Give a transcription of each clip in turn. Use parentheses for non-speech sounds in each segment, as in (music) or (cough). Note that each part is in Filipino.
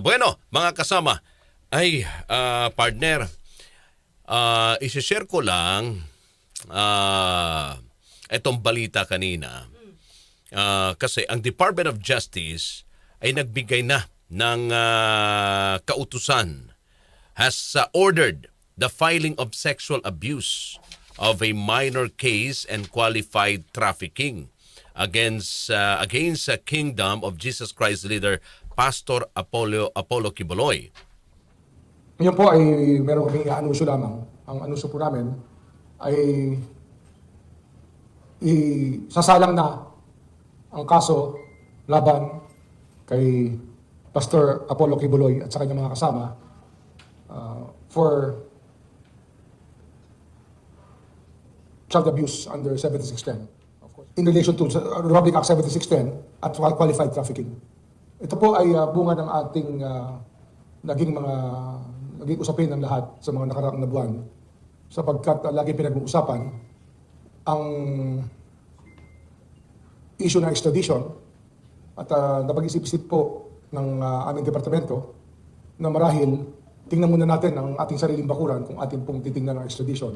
bueno, mga kasama, ay ah, partner, ah isi-share ko lang ah itong balita kanina. Ah, kasi ang Department of Justice ay nagbigay na ng ah, kautusan has uh, ordered the filing of sexual abuse of a minor case and qualified trafficking against uh, against a Kingdom of Jesus Christ leader Pastor Apollo Apollo Kiboloy. Yun po ay meron kaming anunsyo lamang. Ang anunsyo po namin ay isasalang na ang kaso laban kay Pastor Apollo Kibuloy at sa kanyang mga kasama uh, for child abuse under 7610. Of course. In relation to Republic Act 7610 at qualified trafficking. Ito po ay uh, bunga ng ating uh, naging mga naging usapin ng lahat sa mga nakaraang na buwan. Sapagkat uh, lagi pinag-uusapan ang issue ng extradition at uh, napag-isip-isip po ng uh, aming departamento na marahil tingnan muna natin ang ating sariling bakuran kung ating pong titingnan ang extradition.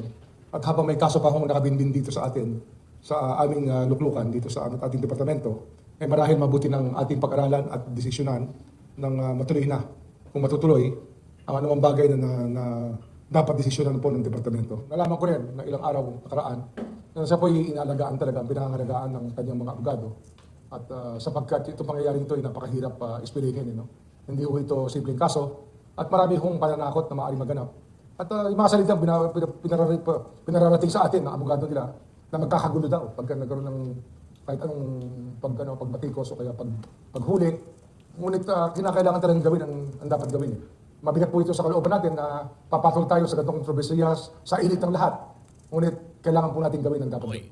At habang may kaso pa akong nakabinbin dito sa atin sa uh, aming uh, luklukan dito sa ating departamento ay marahil mabuti ng ating pag-aralan at desisyonan ng uh, matuloy na kung matutuloy ang anumang bagay na, na, na dapat desisyonan po ng departamento. Nalaman ko rin na ilang araw nakaraan na siya po inaalagaan talaga, ang pinangangalagaan ng kanyang mga abogado. At uh, sapagkat itong pangyayari ito ay napakahirap uh, ispilingin. Eh, no? Hindi ho ito simpleng kaso. At marami hong pananakot na maaari maganap. At uh, yung mga salitang pinararating sa atin ng abogado nila na magkakagulo daw pagka nagkaroon ng kahit anong pag, ano, pagbatikos o kaya pag, paghuli. Ngunit uh, kinakailangan talagang gawin ang, ang dapat gawin. Mabigat po ito sa kalooban natin na papatol tayo sa ganitong kontrobersiya sa init ng lahat. Ngunit kailangan po natin gawin ang dapat gawin.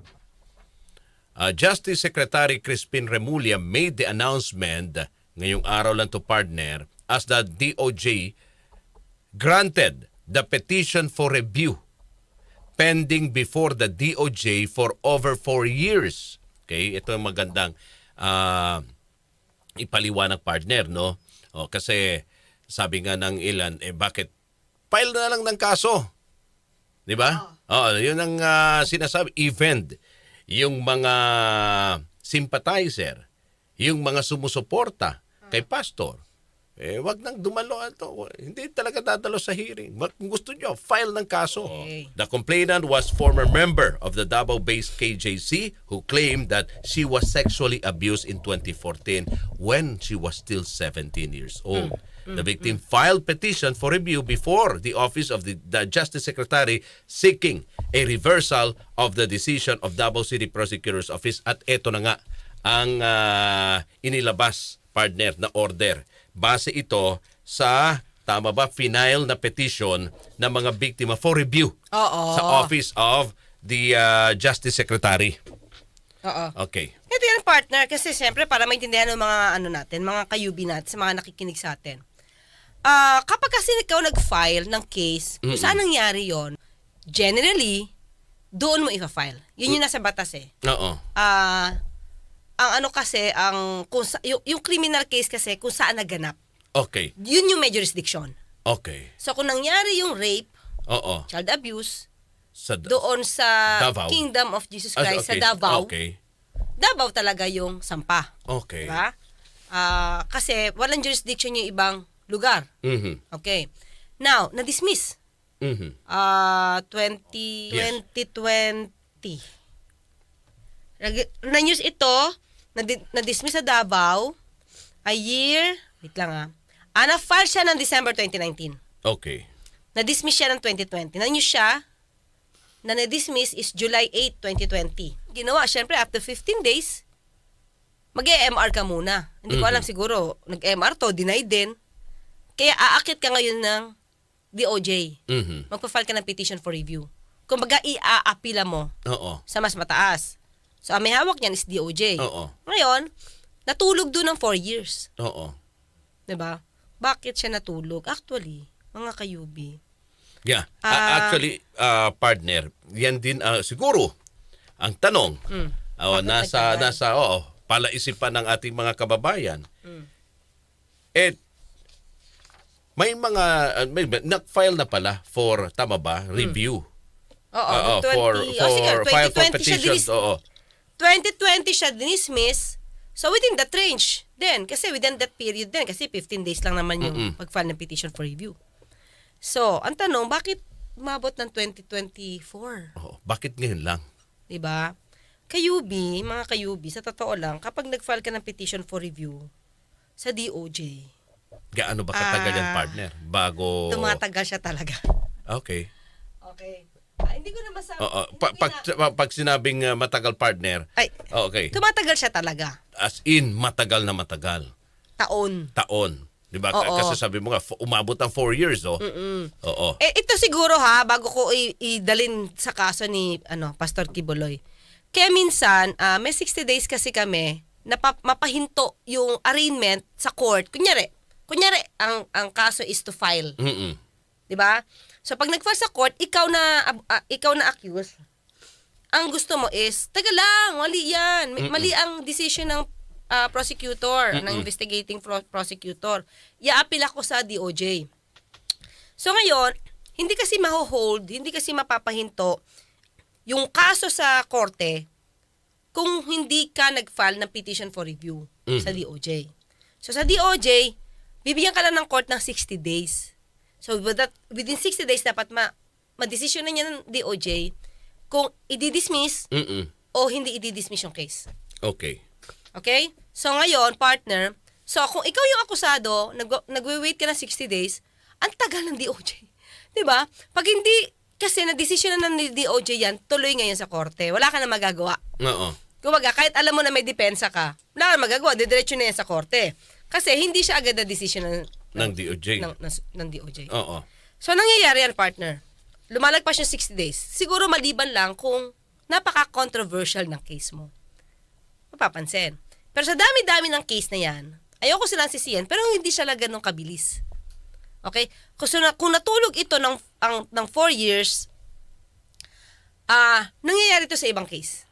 Uh, Justice Secretary Crispin Remulla made the announcement ngayong araw lang to partner as the DOJ granted the petition for review pending before the DOJ for over four years. Okay, ito ang magandang ah, ipaliwanag partner, no? O, kasi sabi nga ng ilan, eh bakit file na lang ng kaso? Di ba? Oo, yun ang ah, sinasabi. Event. Yung mga sympathizer, yung mga sumusuporta kay pastor, eh, wag nang dumalo ito. Hindi talaga dadalo sa hearing. Kung gusto nyo, file ng kaso. The complainant was former member of the Davao-based KJC who claimed that she was sexually abused in 2014 when she was still 17 years old. The victim filed petition for review before the office of the, the Justice Secretary seeking a reversal of the decision of Davao City Prosecutor's Office at eto na nga ang ah, inilabas partner na order. Base ito sa tama ba final na petition ng mga biktima for review Oo. sa office of the ah, Justice Secretary. Oo. Okay. Ito yung partner kasi siyempre para maintindihan ng mga ano natin, mga kayubi natin, sa mga nakikinig sa atin. Ah, kapag kasi ikaw nag-file ng case, kung saan nangyari yon, generally, doon mo ipa-file. Yun yung nasa batas eh. Oo. Ah, ang ano kasi, ang, kung sa, yung, yung criminal case kasi, kung saan naganap, Okay. yun yung may jurisdiction. Okay. So kung nangyari yung rape, Oo. child abuse, Sa doon sa Davao. Kingdom of Jesus Ah, Christ okay. sa Davao, Okay. Davao talaga yung sampa. Okay. Diba? Ah, kasi walang jurisdiction yung ibang lugar. Mhm. Okay. Now, na-dismiss. Mhm. Ah, 20, Yes. 2020. Na-news ito, nadi- na-dismiss sa Davao, a year, wait lang ah, ah na-file siya ng December 2019. Okay. Na-dismiss siya ng 2020. Na-news siya, na na-dismiss is July 8, 2020. Ginawa, syempre, after 15 days, mag-EMR ka muna. Hindi ko Mhm. alam siguro, nag-EMR to, denied din. Kaya aakit ka ngayon ng DOJ. Mhm. Magpa-file ka ng petition for review. Kumbaga, i-aapila mo Oo. sa mas mataas. So, ang may hawak niyan is DOJ. Oo. Ngayon, natulog doon ng 4 years. Oo. 'Di ba? Bakit siya natulog? Actually, mga kayubi. Yeah. Ah. actually, uh, partner, yan din uh, siguro ang tanong. Mm. Oh, Bakit nasa nasa oo, palaisipan ng ating mga kababayan. Mm. Eh May mga, uh, may, na-file na pala for, tama ba, review. Oo, Oo, 20, for, oh, for, sige, file for 2020 siya petitions. Oo. 2020 siya dinismiss. So within that range, then, kasi within that period din, kasi 15 days lang naman yung Mm-mm. pag-file ng petition for review. So, ang tanong, bakit umabot ng 2024? Oo. Bakit ngayon lang? 'di ba? Kayubi, mga kayubi, sa totoo lang, kapag nag-file ka ng petition for review sa DOJ, Gaano ba katagal yan, Ah, partner? Bago... tumatagal siya talaga. Okay. Okay. Ah, hindi ko na masabi. Oo. hindi Pa- pag, na- pag sinabing uh, matagal partner, ay, okay. tumatagal siya talaga. As in, matagal na matagal. Taon. Taon. Di ba? Oo. Kasi sabi mo nga, umabot ng four years, oh. Oo. Eh, ito siguro ha, bago ko i- idalin sa kaso ni ano Pastor Kibuloy. Kaya minsan, ah, may 60 days kasi kami na pa- mapahinto yung arraignment sa court. Kunyari, kunyari, ang, ang kaso is to file. Mm-mm. 'di ba? So pag nag-file sa court, ikaw na ah, ikaw na accused. Ang gusto mo is, taga lang, mali 'yan. May- Mali ang decision ng ah, prosecutor, ng investigating pro- prosecutor. I-appeal ako sa DOJ. So ngayon, hindi kasi maho-hold, hindi kasi mapapahinto yung kaso sa korte kung hindi ka nag-file ng petition for review sa DOJ. So sa DOJ, bibigyan ka lang ng court ng 60 days. So with that, within 60 days dapat ma ma-decision na niya ng DOJ kung i-dismiss Mm-mm. o hindi i-dismiss yung case. Okay. Okay? So ngayon, partner, so kung ikaw yung akusado, nag nagwe-wait ka ng 60 days, ang tagal ng DOJ. (laughs) 'Di ba? Pag hindi kasi na-decision na ng DOJ yan, tuloy ngayon sa korte. Wala ka na magagawa. Oo. Kumbaga, kahit alam mo na may depensa ka, wala ka na magagawa, didiretso na yan sa korte. Kasi hindi siya agad na decision ng, Ng DOJ. ng, ng, ng DOJ. Oo. So, nangyayari yan, partner. Lumalagpas yung 60 days. Siguro maliban lang kung napaka-controversial ng case mo. Mapapansin. Pero sa dami-dami ng case na yan, ayoko silang sisiyan, pero hindi siya lang ganun kabilis. Okay? Kasi na, kung natulog ito ng, ang, ng 4 years, ah nangyayari to sa ibang case.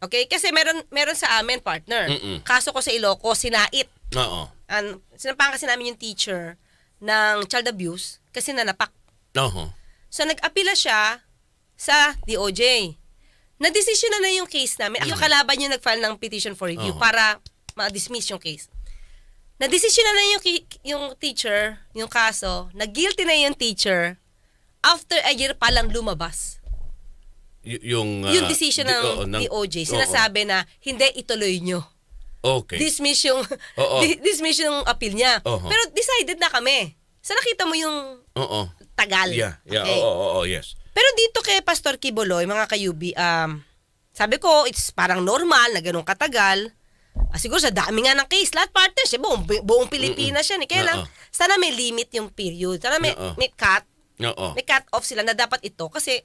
Okay? Kasi meron, meron sa amin, partner. Mm-mm. Kaso ko sa Ilocos, sinait Oo. An sinampahan kasi namin yung teacher ng child abuse kasi nanapak. Oo. So nag-apila siya sa DOJ. Na-decision na na yung case namin. Yung kalaban yung nag-file ng petition for review Oo. para ma-dismiss yung case. Na-decision na na yung, ki- yung teacher, yung kaso, na-guilty na yung teacher after a year pa lang lumabas. Y- yung... ah, yung decision di- ng, oo, ng- DOJ, oo. sinasabi na hindi ituloy nyo. Okay. dismiss yung (laughs) Oo. di- dismiss yung appeal niya. Oo. Pero decided na kami. Sa nakita mo yung Oo. tagal. Yeah. Yeah. Okay. Oo, oo, oo, yes. Pero dito kay Pastor Kiboloy, mga kayubi, um, sabi ko, it's parang normal na ganun katagal. Ah, siguro sa dami nga ng case, lahat partners, eh, buong, buong Pilipinas yan. Eh. Kaya lang, Oo. sana may limit yung period. Sana may, Oo. may cut, Oo. may cut off sila na dapat ito kasi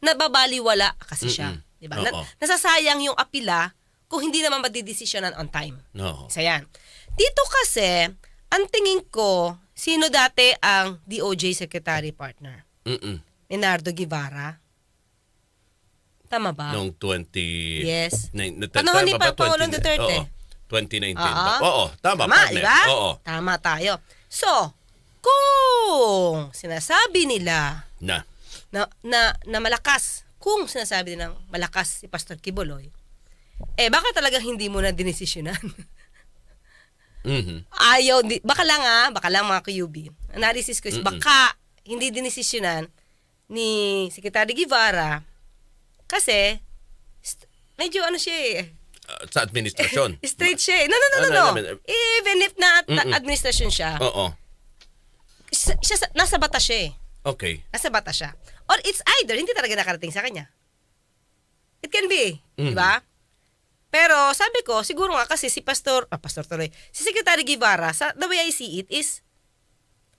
nababaliwala kasi siya. Mm-mm. Diba? Na, Oo. nasasayang yung apila kung hindi naman madidesisyonan on time. Oo. Isa yan. Dito kasi, ang tingin ko, sino dati ang DOJ Secretary Partner? Mm-mm. Leonardo Guevara. Tama ba? Noong 20... Yes. Nine- na- Panahon ni? Pangulong 20 Duterte. Oo. 2019 Oo. ba? Oo. Tama, Tama, partner. di ba? Oo. Tama tayo. So, kung sinasabi nila Na. na, na, na malakas, kung sinasabi nilang malakas si Pastor Kiboloy, eh baka talagang hindi mo na dinesisyonan. (laughs) Mhm. Ayaw, di, baka lang ah, baka lang mga QB. Analysis ko is Mm-mm. baka hindi dinesisyonan ni Secretary Guevara kasi medyo ano siya eh, Ah, sa administrasyon. (laughs) straight siya eh. No, no, no, no, Ano no. eh, Even if na, Mm-mm. administration siya, Oo. siya, siya sa- nasa batas siya eh. Okay. Nasa batas siya. Or it's either, hindi talaga nakarating sa kanya. It can be, di Mhm. ba? Pero sabi ko, siguro nga kasi si Pastor, ah, Pastor tuloy, si Secretary Guevara, sa, the way I see it is,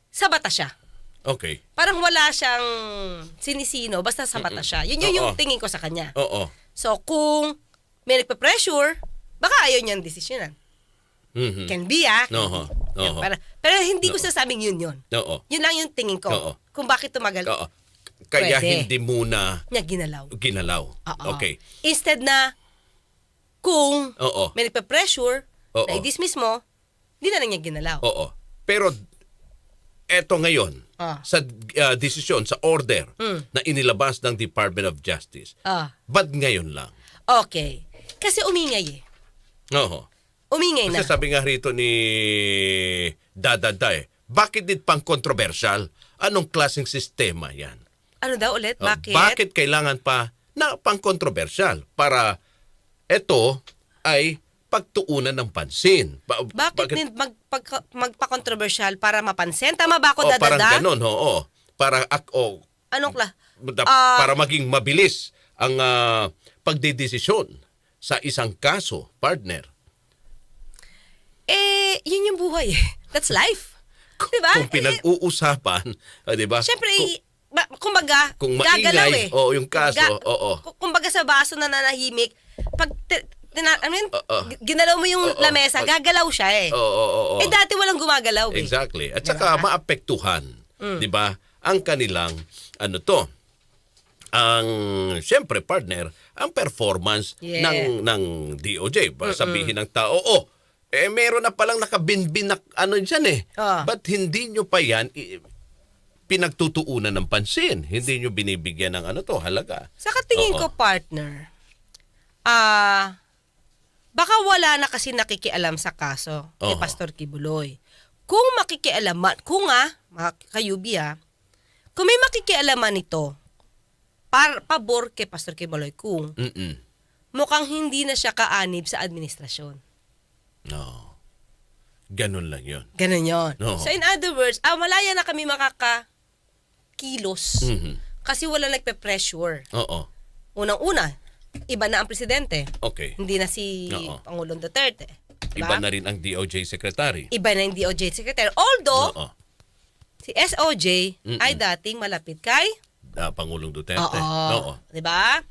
sa batas siya. Okay. Parang wala siyang sinisino, basta sa batas siya. Yun yun yung tingin ko sa kanya. Oo. So, kung may nagpa-pressure, baka ayaw niyang desisyonan. Mhm. Can be, ah. Can Oo. be. Yan, Oo. para- pero hindi ko sasabing yun yun. Oo. Yun lang yung tingin ko. Oo. Kung bakit tumagal Oo. Kaya Pwede. hindi muna niya ginalaw. ginalaw. Oo. Okay. Instead na, kung Oo. may nagpa-pressure, Oo. na i-dismiss mo, di na lang niya ginalaw. Oo. Pero eto ngayon, Ah. sa uh, desisyon, sa order na inilabas ng Department of Justice, Ah, ba't ngayon lang? okay. Kasi umingay eh. Oo. Umingay na. Kasi sabi nga rito ni Dadada eh, bakit dit pang kontrobersyal? Anong klaseng sistema yan? Ano daw ulit? Oh, Bakit? bakit kailangan pa na pang kontrobersyal para ito ay pagtuunan ng pansin? Ba- Bakit, din magpag, magpa-controversial para mapansin? Tama ba ako, Oh, parang dadada? ganun, oo. Para ak oh, Anong kla? da- Ah, para maging mabilis ang ah, pagdedesisyon sa isang kaso, partner. Eh, yun yung buhay. eh. That's life. Diba? Kung pinag-uusapan, ah, 'di ba? Siyempre, Kung- ba, kumbaga, Kung gagalaw maingay, eh. oo, yung kaso, oo. ku- Kumbaga sa baso na nanahimik, pag, ti- tina, I mean, Oo. g- ginalaw mo yung Oo, lamesa, pag- gagalaw siya eh. Oo, oo, oo. Eh, dati walang gumagalaw eh. Exactly. At saka maapektuhan, 'di ba? Ang kanilang ano to? Ang siyempre partner, ang performance Yeah. ng ng DOJ. Ba, sabihin ng tao, oh, eh meron na palang nakabinbin na ano diyan eh. Ah. Ba't hindi nyo pa yan i- pinagtutuunan ng pansin? Hindi nyo binibigyan ng ano to, halaga. Sa katingin Oo. ko, partner, ah, baka wala na kasi nakikialam sa kaso kay Oo. Pastor Kibuloy. Kung makikialaman, kung nga, mga kayubi ah, kung may makikialaman ito, par, pabor kay Pastor Kibuloy, kung Mm-mm. mukhang hindi na siya kaanib sa administrasyon. No. Ganun lang yun. Ganon yun. Oo. So in other words, ah, malaya na kami makakakilos Mhm. kasi wala nagpe-pressure. Oo. Unang-una, iba na ang presidente. Okay. Hindi na si Oo. Pangulong Duterte. Iba Diba? na rin ang DOJ secretary. Iba na yung DOJ Secretary. Although, Oo. si SOJ Mm-mm. ay dating malapit kay... Ah, Pangulong Duterte. Oo. Oo. Di ba?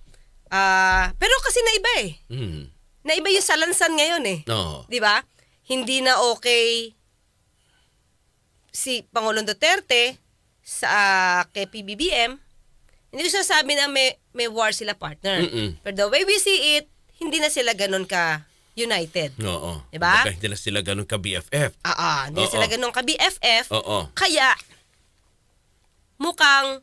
Ah, pero kasi naiba eh. Mm. Naiba yung salansan ngayon eh. Oo. Di ba? Hindi na okay si Pangulong Duterte sa ah, kay PBBM. Hindi ko sasabi na may, may war sila partner. Mm-mm. But the way we see it, hindi na sila ganun ka united. Oo. Diba? Kumbaga, Hindi na sila ganun ka-BFF. Ah, ah, hindi na Oo. sila ganun ka BFF. Oo. Kaya, mukhang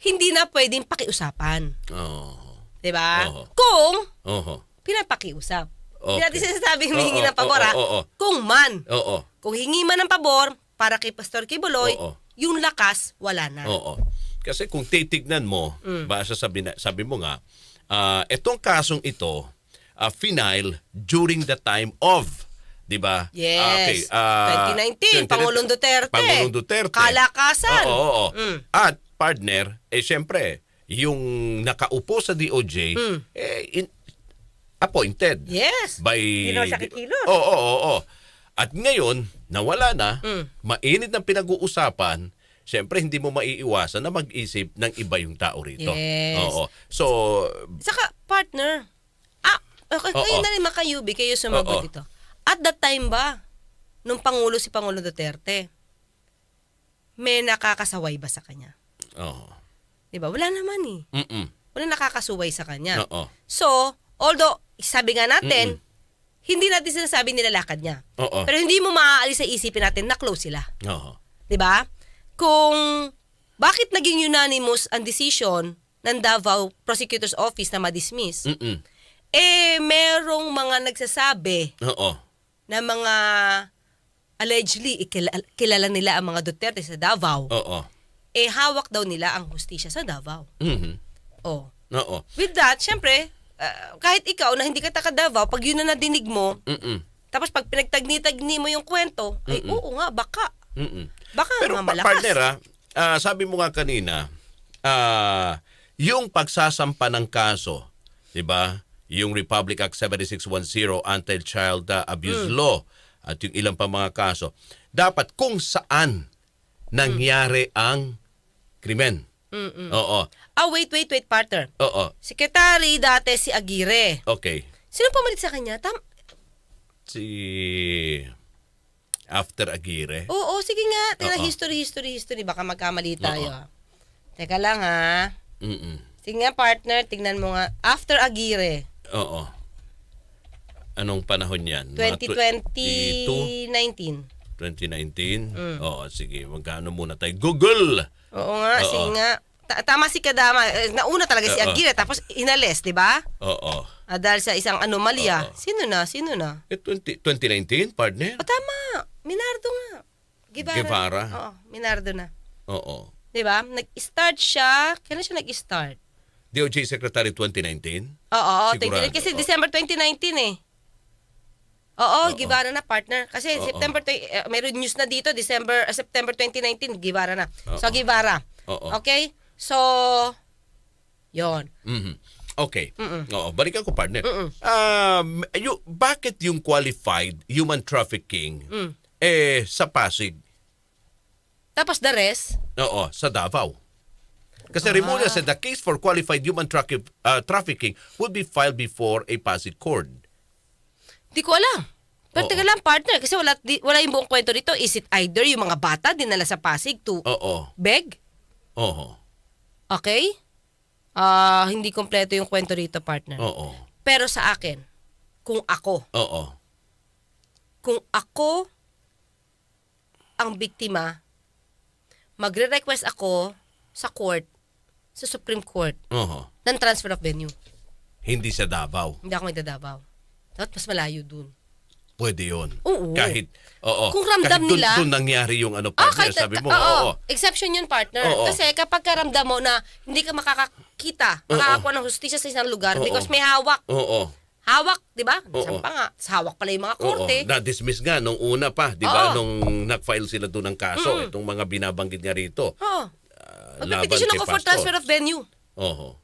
hindi na pwedeng pakiusapan. Oo. 'Di ba? Oo. Kung Oo. pinapakiusap. Hindi Okay. natin sinasabing Oo, humingi ng oo, pabor, ha? oo, oo. Kung man. Oo. Kung hingi man ng pabor para kay Pastor Kibuloy, Oo. yung lakas, wala na. Oo. Kasi kung titignan mo, Mm. basta sabi, na, sabi mo nga, ah, itong kasong ito, uh, final during the time of, di ba? Yes. Ah, okay, ah, 2019, Pangulong Duterte. Pangulong Duterte. Kalakasan. Oo, oo, oo. Mm. At partner, eh syempre, yung nakaupo sa DOJ, Mm. eh, in- appointed Yes. by naman siya kikilos. Oo, oo, oo. At ngayon, nawala na, Mm. mainit ng pinag-uusapan, Siyempre, hindi mo maiiwasan na mag-isip ng iba yung tao rito. Yes. Oo. So, Saka, partner, ah, okay, Oo. kayo na rin makayubi, kayo sumagot Oo. dito. At that time ba, nung Pangulo si Pangulo Duterte, may nakakasaway ba sa kanya? oo. Di ba? Wala naman eh. Mm-mm. Wala nakakasuway sa kanya. Oo. So, although, sabi nga natin, hindi natin sinasabi nilalakad niya. Oo. Pero hindi mo maaalis sa isipin natin na close sila. Oo. 'Di ba? Kung bakit naging unanimous ang decision ng Davao Prosecutor's Office na ma-dismiss, Mm-mm. eh merong mga nagsasabi Oo. na mga allegedly ikila- kilala nila ang mga Duterte sa Davao, Oo. eh hawak daw nila ang hustisya sa Davao. Mhm. Oh. Oo. With that, syempre, ah, kahit ikaw na hindi ka taga Davao, pag yun na nadinig mo, Mm-mm. tapos pag pinagtagni-tagni mo yung kwento, ay oo nga, baka. Mm-mm. Baka Pero nga pa- malakas. partner, ah, ah, sabi mo nga kanina, ah, yung pagsasampa ng kaso, 'di ba? Yung Republic Act 7610 Anti-Child ah, Abuse Mm. Law at yung ilang pa mga kaso, dapat kung saan nangyari ang krimen. Mm-mm. Oo. Ah, wait, wait, wait, partner. Oo. Sekretary dati si Aguirre. Okay. Sino pumalit sa kanya? Tam Si After Aguirre. Oo, sige nga. Tingnan, Oo. history, history, history. Baka magkamali tayo. Ah. Teka lang ha. Mm-mm. Sige nga, partner. Tingnan mo nga. After Aguirre, Oo. Anong panahon yan? Mga 2020, 19. 2019? Mm. Oo, sige. Magkano muna tayo? Google! Oo nga, Oo. sige nga. Ta- tama si Kadama. Eh, Nauna talaga si Oo. Aguirre, tapos inalis, di ba? Oo. Ah, dahil sa isang anomalya. Sino na? Sino na? Eh, 20, 2019, partner? O tama, Minardo nga. Guevara. Guevara. Oo, Minardo na. Oo. Di ba? Nag-start siya. Kailan siya nag-start? DOJ Secretary 2019? Oo, Sigurado. 20, kasi Oo. December 2019 eh. Oo, Guevara na partner. Kasi Oo. September, tw- eh, mayroon news na dito, December, uh, September 2019, Guevara na. So, Oo. Guevara. Oo. Okay? So, yon. Mhm. Okay. Oo, balikan ko partner. Um, yung, bakit yung qualified human trafficking Mm. Eh sa Pasig? Tapos the rest, Oo, sa Davao. Kasi Ah. Remulla said the case for qualified human traffic, uh, trafficking would be filed before a Pasig court. di ko alam. Pero Oo. lang, partner, kasi wala, di, wala yung buong kwento rito. Is it either yung mga bata dinala sa Pasig to Oo. beg? Oo. Okay? Ah, hindi kompleto yung kwento rito, partner. Oo. Pero sa akin, kung ako, Oo. kung ako ang biktima, magre-request ako sa court, sa Supreme Court, Oo. ng transfer of venue. Hindi sa Davao. Hindi ako may dadabaw. Dapat mas malayo dun. Pwede yun. Oo. Kahit, oo. Kung ramdam kahit dun, nila- Dun nangyari yung ano, Ah, partner. sabi mo, oo, oo. Exception yun, partner. Oo. Kasi kapag karamdam mo na hindi ka makakakita, makakakuha ng hustisya sa isang lugar Oo. because may hawak. Oo. Hawak, di ba? Oo. Saan pa nga? Sa hawak pala yung mga Oo. korte. Na-dismiss nga nung una pa, di ba? Oo. Nung nag-file sila doon ng kaso, itong mga binabanggit niya rito. Oo. ah, laban ako kay for Pastor. transfer of venue. Oo.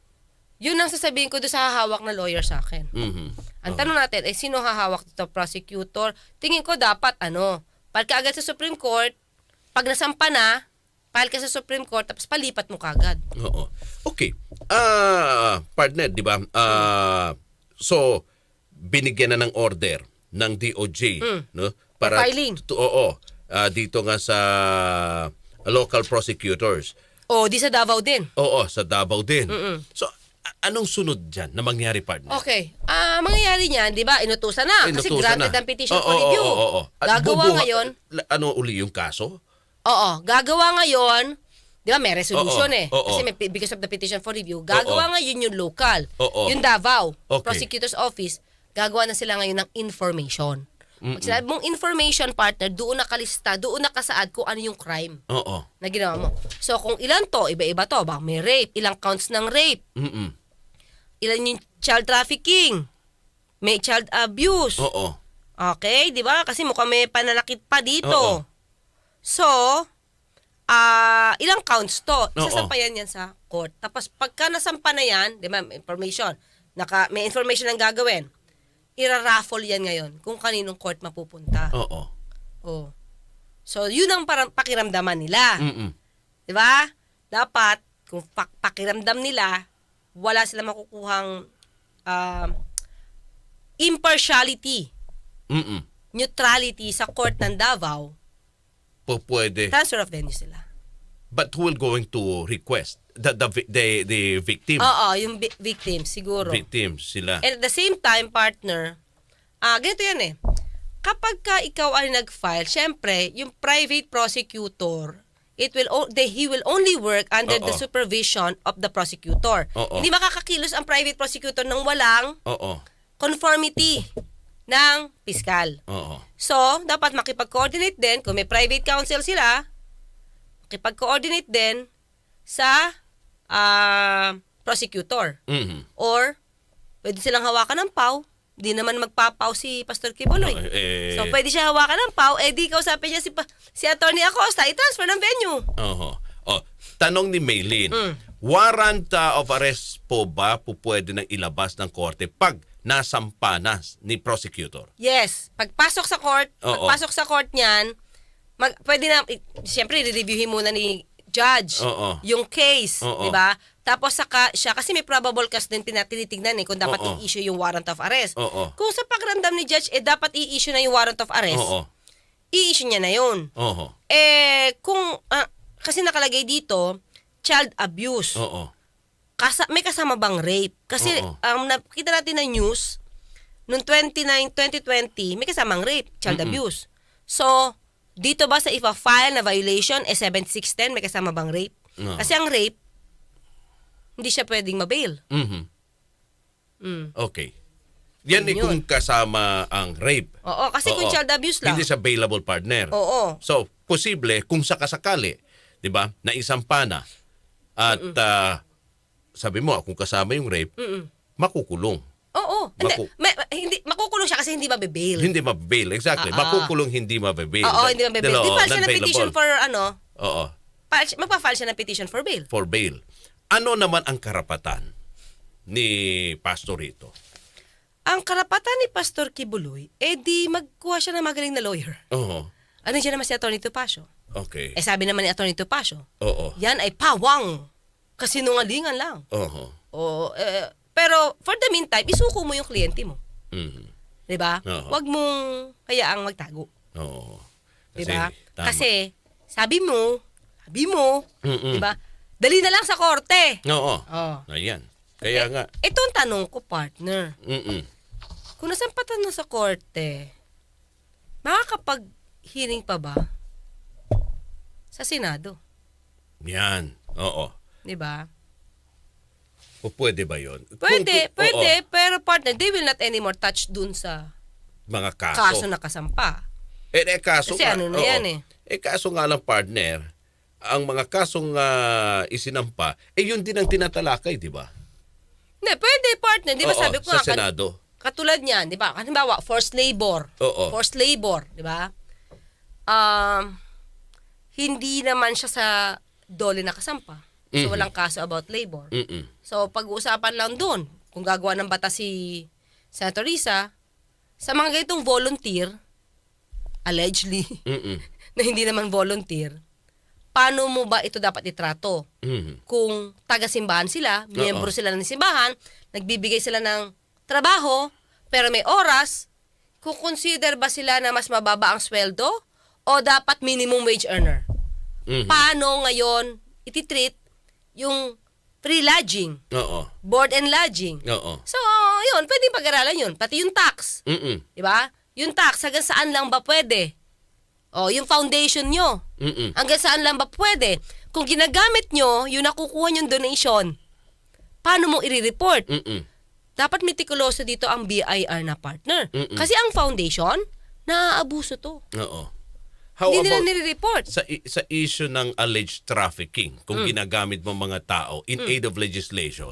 Yun ang sasabihin ko doon sa hahawak na lawyer sa akin. Mhm. Ang tanong natin, eh, sino hahawak dito? Prosecutor? Tingin ko dapat, ano, ka agad sa Supreme Court, pag nasampa na, file ka sa Supreme Court, tapos palipat mo kagad. Oo. Okay. Ah, partner, di ba? Ah, so binigyan na ng order ng DOJ, no? Hmm. Filing. to- oo. Ah, dito nga sa local prosecutors. O, di sa Davao din. Oo, sa Davao din. So a- anong sunod diyan na mangyari, partner? Okay. Ah, mangyayari niyan, 'di ba? Inutusan na kasi Inutusan granted na. ang petition Oo, for oo, review. oo, oo. At Gagawa bubuha- ngayon. Ano uli yung kaso? Oo, gagawa ngayon. 'Di ba? May resolution Oo, eh. oo. Kasi may because of the petition for review. Gagawa ngayon yung local. Oo. Yung Davao Okay. Prosecutor's Office, gagawa na sila ngayon ng information. Pag sinabi mong information partner, doon nakalista, doon nakasaad kung ano yung crime Oo. na ginawa mo. So kung ilan to, iba-iba to, baka may rape, ilang counts ng rape, Mm. ilan yung child trafficking, may child abuse. Oo. Okay, 'di ba? Kasi mukhang may pananakit pa dito. Oo. So, ah ilang counts to? Oo. Isasampayan yan sa court. Tapos pagka nasampa na yan, 'di ba, may information, naka may information ang gagawin. Ira-raffle yan ngayon kung kaninong court mapupunta. Oo. Oh. So, yun ang parang pakiramdaman nila. Mm. 'Di ba? Dapat kung pak- pakiramdam nila, wala sila makukuhang um, impartiality, Mm. neutrality sa court ng Davao, Po pwede. transfer of venue sila. But who will going to request? The the the, the victim. Oo, yung vi- victim, siguro. Victims sila. And at the same time, partner, ah ganito yan eh. Kapag ka ikaw ay nag-file, syempre, yung private prosecutor, it will o- they, he will only work under the Oo. supervision of the prosecutor. Oo. Hindi makakakilos ang private prosecutor nang walang Oo. conformity ng piskal. Oo. So, dapat makipag-coordinate din, kung may private counsel sila, makipag-coordinate din sa ah, prosecutor. Mhm. Or, pwede silang hawakan ng PAW, di naman magpapaw si Pastor Kibuloy. Eh, so, pwede siya hawakan ng PAW, eh di kausapin niya si, pa- si Atty. Acosta, i-transfer ng venue. Oho. Oh, tanong ni Maylin, Mm. warrant uh, of arrest po ba po pwede nang ilabas ng korte pag nasampa na ni prosecutor? Yes, pagpasok sa court, Oo. pagpasok sa court niyan, mag, pwede na, siyempre, re-reviewin muna ni judge Oo. yung case, Oo. di ba? Tapos saka siya, kasi may probable cause din tina- tinitignan eh kung dapat Oo. i-issue yung warrant of arrest. Oo. Kung sa pakiramdam ni judge, eh dapat i-issue na yung warrant of arrest, Oo. i-issue niya na yun. Oho. Eh, kung, ah, kasi nakalagay dito, child abuse. Oo. Kasa, may kasama bang rape? Kasi, Oo. ang nakita natin na news, noong 29, 2020, may kasamang rape, child abuse. So, dito ba sa if a file na violation, eh 7610, may kasama bang rape? Oo. Kasi ang rape, hindi siya pwedeng mabail. Mhm. Mm. Okay. Yan eh kung kasama ang rape. Oo, kasi kung Oo. child abuse lang. Hindi sa bailable partner. Oo. So, posible kung sakasakali, 'di ba, na isampa na at ah, sabi mo kung kasama yung rape, Mm-mm. makukulong. Oo. Hindi, Maku- may- hindi, makukulong siya kasi hindi mababail. Hindi mababail. Exactly. Ah, ah. Makukulong hindi mababail. Oo, hindi mababail. Dalawa, Di file siya ng petition for ano, Oo, magpa-file siya ng petition for bail. for bail. Ano naman ang karapatan ni Pastor rito? Ang karapatan ni Pastor Kibuloy, eh di magkuha siya ng magaling na lawyer. Oo. Ano siya naman si Atty. Topacio? Okay. Eh sabi naman ni Atty. Topacio, Oo. yan ay pawang. Kasinungalingan lang. Oo. O, eh, pero for the meantime, isuko mo yung kliyente mo. Mhm. 'Di ba? Oo. Huwag mong hayaang magtago. Oo. 'Di ba? tama. Kasi sabi mo, sabi mo, Mm-mm. 'di ba? Dali na lang sa korte. Oo. Oh. Ayan. Kaya nga. Ito ang tanong ko, partner. Mm-mm. Kung nasampatan na sa korte, makakapag-hearing pa ba sa Senado? Yan. Oo. 'Di ba? O pwede ba yun? Pwede, Kung- pwede, oo, pero partner, they will not anymore touch dun sa mga kaso. kaso na kasampa. Eh, eh, kaso Kasi ano na oo. yan eh. Eh, kaso nga lang, partner, ang mga kasong ah, isinampa, eh, yun din ang tinatalakay, di ba? Hindi, pwede, partner. Di ba Oo, sabi ko sa nga, kat- Senado. katulad niyan, di ba? Halimbawa, forced labor. Oo. Forced labor, di ba? Um, hindi naman siya sa dole na kasampa. So, Mhm. walang kaso about labor. Mm-mm. So, pag-uusapan lang doon, kung gagawa ng bata si Senator Risa, sa mga ganitong volunteer, allegedly, Mm-mm. (laughs) na hindi naman volunteer, paano mo ba ito dapat itrato? Mhm. Kung taga-simbahan sila, miyembro sila ng simbahan, nagbibigay sila ng trabaho, pero may oras, kukonsider ba sila na mas mababa ang sweldo o dapat minimum wage earner? Mhm. Paano ngayon ititreat yung free lodging, Oo. board and lodging? Oo. So, yun, pwedeng pag-aralan yun. Pati yung tax, Mm-mm. di ba? Yung tax, hanggang saan lang ba pwede? O, yung foundation nyo, Mm-mm. hanggang saan lang ba pwede? Kung ginagamit nyo, yung nakukuha yung donation, paano mo i-report? Mm-mm. Dapat mitikuloso dito ang BIR na partner. Mm-mm. Kasi ang foundation, naaabuso to. Oo. How Hindi nila about nire-report. sa sa issue ng alleged trafficking kung Mm. ginagamit mo mga tao in aid of legislation.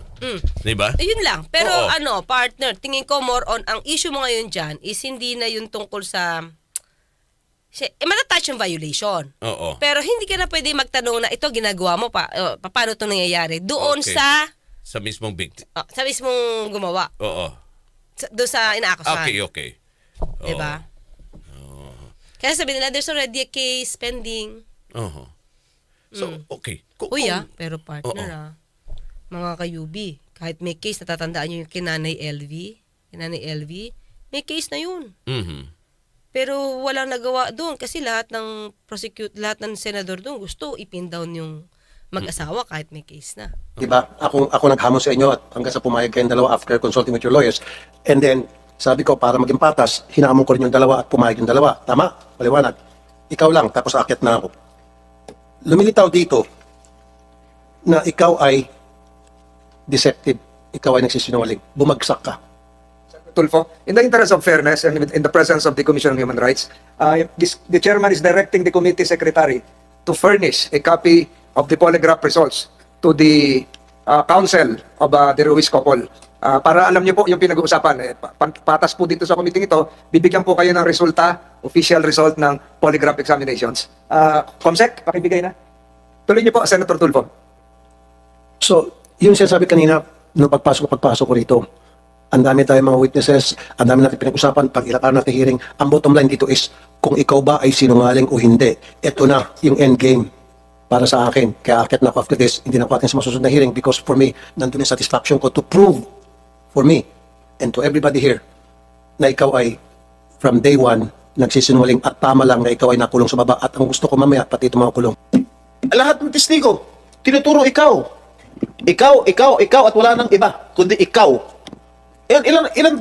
'Di ba? Ayun lang. Pero Oo. ano, partner, tingin ko more on, ang issue mo ngayon dyan is hindi na yung tungkol sa, si- eh, matatouch yung violation. Oo. Pero hindi ka na pwede magtanong na ito ginagawa mo pa, uh, paano ito nangyayari? Doon Okay. sa, Sa mismong victim. uh, sa mismong gumawa. Oo. Sa, doon sa inaakusahan. Okay, okay. Oo. Diba? Kaya sabi nila, there's already a case pending. Oo. So, okay. Kung, Uy kung- ah, pero partner Oo. ah, mga kayubi, kahit may case, natatandaan nyo yung kinanay LV, kinanay LV, may case na yun. Mhm. Pero walang nagawa doon kasi lahat ng prosecute, lahat ng senador doon gusto ipin down yung mag-asawa kahit may case na. Di ba? Ako, ako naghamon sa inyo at hanggang sa pumayag kayong dalawa after consulting with your lawyers. And then, sabi ko, para maging patas, hinamon ko rin yung dalawa at pumayag yung dalawa. Tama? Paliwanag. Ikaw lang, tapos akit na ako. Lumilitaw dito na ikaw ay deceptive. Ikaw ay nagsisinungaling. Bumagsak ka. Tulfo, in the interest of fairness and in the presence of the Commission on Human Rights, uh, this, the chairman is directing the committee secretary to furnish a copy of the polygraph results to the uh, counsel of uh, the Ruiz couple. Uh, para alam niyo po yung pinag-uusapan. Eh, pa- pa- patas po dito sa committee ito, bibigyan po kayo ng resulta, official result ng polygraph examinations. Uh, Comsec, pakibigay na. Tuloy niyo po, Senator Tulfo. So, yung sinasabi kanina, nung pagpasok pagpasok ko rito, ang dami tayong mga witnesses, ang dami natin pinag-usapan, pag ilang araw natin hearing, ang bottom line dito is, kung ikaw ba ay sinungaling o hindi. Ito na yung end game para sa akin. Kaya akit na ako after this, hindi na ako atin sa masusunod na hearing because for me, nandun yung satisfaction ko to prove for me and to everybody here na ikaw ay from day one nagsisinungaling at tama lang na ikaw ay nakulong sa baba at ang gusto ko mamaya pati ito mga kulong. lahat ng testigo, tinuturo ikaw. Ikaw, ikaw, ikaw at wala nang iba, kundi ikaw. Ilan, ilan, ilan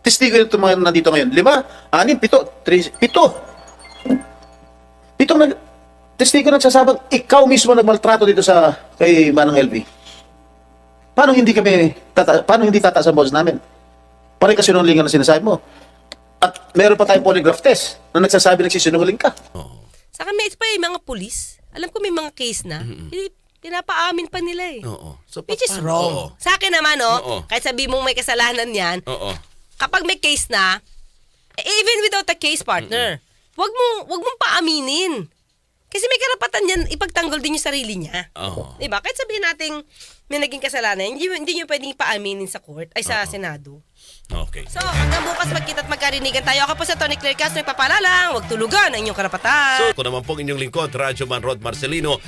testigo ito mga nandito ngayon? Lima, anim, pito, tres, pito. Pitong nag testigo nagsasabang ikaw mismo nagmaltrato dito sa kay Manang LV. Paano hindi kami tata, paano hindi tataas ang boses namin? Pare kasi sinungalingan na sinasabi mo. At meron pa tayong polygraph test na nagsasabi nagsisinungaling ka. Oo. Saka may pa yung mga pulis. Alam ko may mga case na. Hindi, pinapaamin pa nila eh. Oo. So, Which is paano? wrong. Oo. Sa akin naman, oh, Oo. kahit sabi mong may kasalanan yan, Oo. kapag may case na, even without a case partner, wag mo wag mong paaminin. Kasi may karapatan yan ipagtanggol din yung sarili niya. Oo. Diba? Kahit sabihin natin may naging kasalanan, hindi, hindi nyo pwedeng paaminin sa court, ay sa Senado. Okay. So, hanggang bukas magkita at magkarinigan tayo. Ako po sa Tony Claire Castro, nagpapalalang, huwag tulugan ang inyong karapatan. So, ako naman pong inyong lingkod, Radyo Man Rod Marcelino,